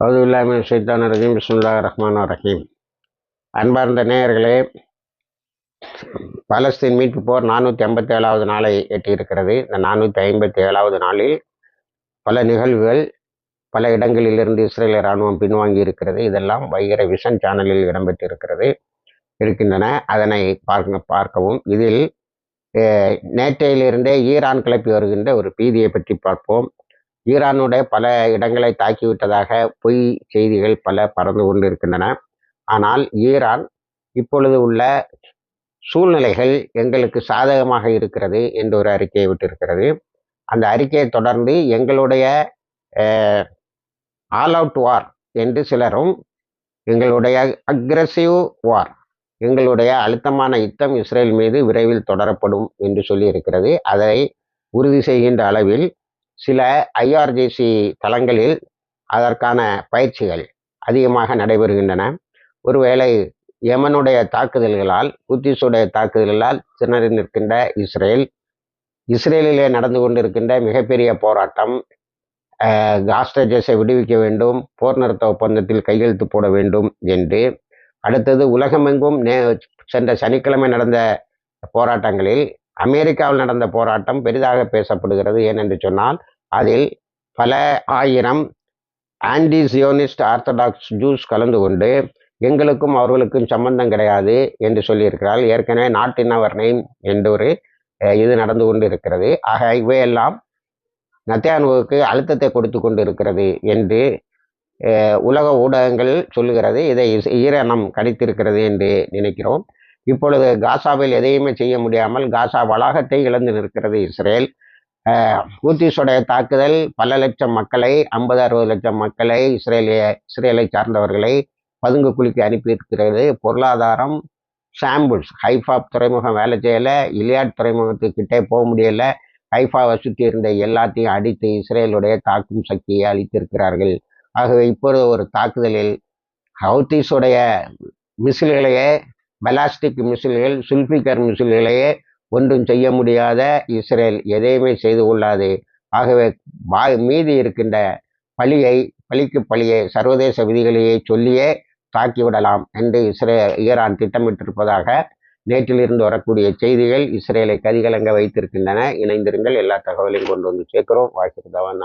பகுதியுல்லாமல் சைத்தான ரஜீம். பிஸ்முல்லா ரஹ்மான் ரஹீம். அன்பார்ந்த நேயர்களே பலஸ்தீன் மீட்பு போர் நானூற்றி ஐம்பத்தி ஏழாவது நாளை எட்டியிருக்கிறது. இந்த நானூற்றி ஐம்பத்தி ஏழாவது நாளில் பல நிகழ்வுகள் பல இடங்களிலிருந்து இஸ்ரேல் இராணுவம் பின்வாங்கி இருக்கிறது. இதெல்லாம் வைகர விஷன் சேனலில் இடம்பெற்றிருக்கிறது இருக்கின்றன. அதனை பார்க்க பார்க்கவும். இதில் நேற்றையிலிருந்தே ஈரான் கிளப்பி வருகின்ற ஒரு பீதியை பற்றி பார்ப்போம். ஈரானுடைய பல இடங்களை தாக்கிவிட்டதாக பொய் செய்திகள் பல பறந்து கொண்டிருக்கின்றன. ஆனால் ஈரான் இப்பொழுது உள்ள சூழ்நிலைகள் எங்களுக்கு சாதகமாக இருக்கிறது என்று ஒரு அறிக்கையை விட்டிருக்கிறது. அந்த அறிக்கையை தொடர்ந்து எங்களுடைய ஆல் அவுட் வார் என்று சிலரும் எங்களுடைய அக்ரஸிவ் வார் எங்களுடைய அழுத்தமான யுத்தம் இஸ்ரேல் மீது விரைவில் தொடரப்படும் என்று சொல்லியிருக்கிறது. அதை உறுதி செய்கின்ற அளவில் சில ஐஆர்ஜிசி தளங்களில் அதற்கான பயிற்சிகள் அதிகமாக நடைபெறுகின்றன. ஒருவேளை யமனுடைய தாக்குதல்களால் குத்திஸுடைய தாக்குதல்களால் திணறி நிற்கின்ற இஸ்ரேல் இஸ்ரேலிலே நடந்து கொண்டிருக்கின்ற மிகப்பெரிய போராட்டம் காஸ்டேஜஸை விடுவிக்க வேண்டும் போர் நிறுத்த ஒப்பந்தத்தில் கையெழுத்து போட வேண்டும் என்று. அடுத்தது உலகமெங்கும் நே சென்ற சனிக்கிழமை நடந்த போராட்டங்களில் அமெரிக்காவில் நடந்த போராட்டம் பெரிதாக பேசப்படுகிறது ஏனென்று சொன்னால் அதில் பல ஆயிரம் ஆன்டி சியோனிஸ்ட் ஆர்த்தடாக்ஸ் ஜூஸ் கலந்து கொண்டு எங்களுக்கும் அவர்களுக்கும் சம்பந்தம் கிடையாது என்று சொல்லியிருக்கிறார் ஏற்கனவே நாட் அவர் நேம் என்று ஒரு இது நடந்து கொண்டு இருக்கிறது ஆக இவையெல்லாம் நத்தியானுவுக்கு அழுத்தத்தை கொடுத்து கொண்டு இருக்கிறது என்று உலக ஊடகங்கள் சொல்லுகிறது. இதை ஈரணம் கணித்திருக்கிறது என்று நினைக்கிறோம். இப்பொழுது காசாவில் எதையுமே செய்ய முடியாமல் காசா வளாகத்தை இழந்து நிற்கிறது இஸ்ரேல். ஊத்திஸுடைய தாக்குதல் பல லட்சம் மக்களை ஐம்பது அறுபது லட்சம் மக்களை இஸ்ரேலிய இஸ்ரேலை சார்ந்தவர்களை பதுங்கு குளிக்க அனுப்பியிருக்கிறது பொருளாதாரம் சாம்பிள்ஸ் ஹைஃபா துறைமுகம் வேலை செய்யலை. இலியாட் துறைமுகத்துக்கிட்டே போக முடியலை. ஹைஃபாவை சுற்றி இருந்த எல்லாத்தையும் அடித்து இஸ்ரேலுடைய தாக்கும் சக்தியை அளித்திருக்கிறார்கள் ஆகவே இப்பொழுது ஒரு தாக்குதலில் ஹவுத்தீஸுடைய மிசில்களையே பலாஸ்டிக் மிசில்கள் சுல்பிகர் மிசில்களையே ஒன்றும் செய்ய முடியாத இஸ்ரேல் எதையுமே செய்து கொள்ளாது. ஆகவே வா மீதி இருக்கின்ற பழியை பழிக்கு பழியை சர்வதேச விதிகளையே சொல்லியே தாக்கிவிடலாம் என்று இஸ்ரே ஈரான் திட்டமிட்டிருப்பதாக நேற்றிலிருந்து வரக்கூடிய செய்திகள் இஸ்ரேலை கதிகலங்க வைத்திருக்கின்றன. இணைந்திருங்கள். எல்லா தகவலையும் கொண்டு வந்து சேர்க்கிறோம். வாய்ப்பு தவறு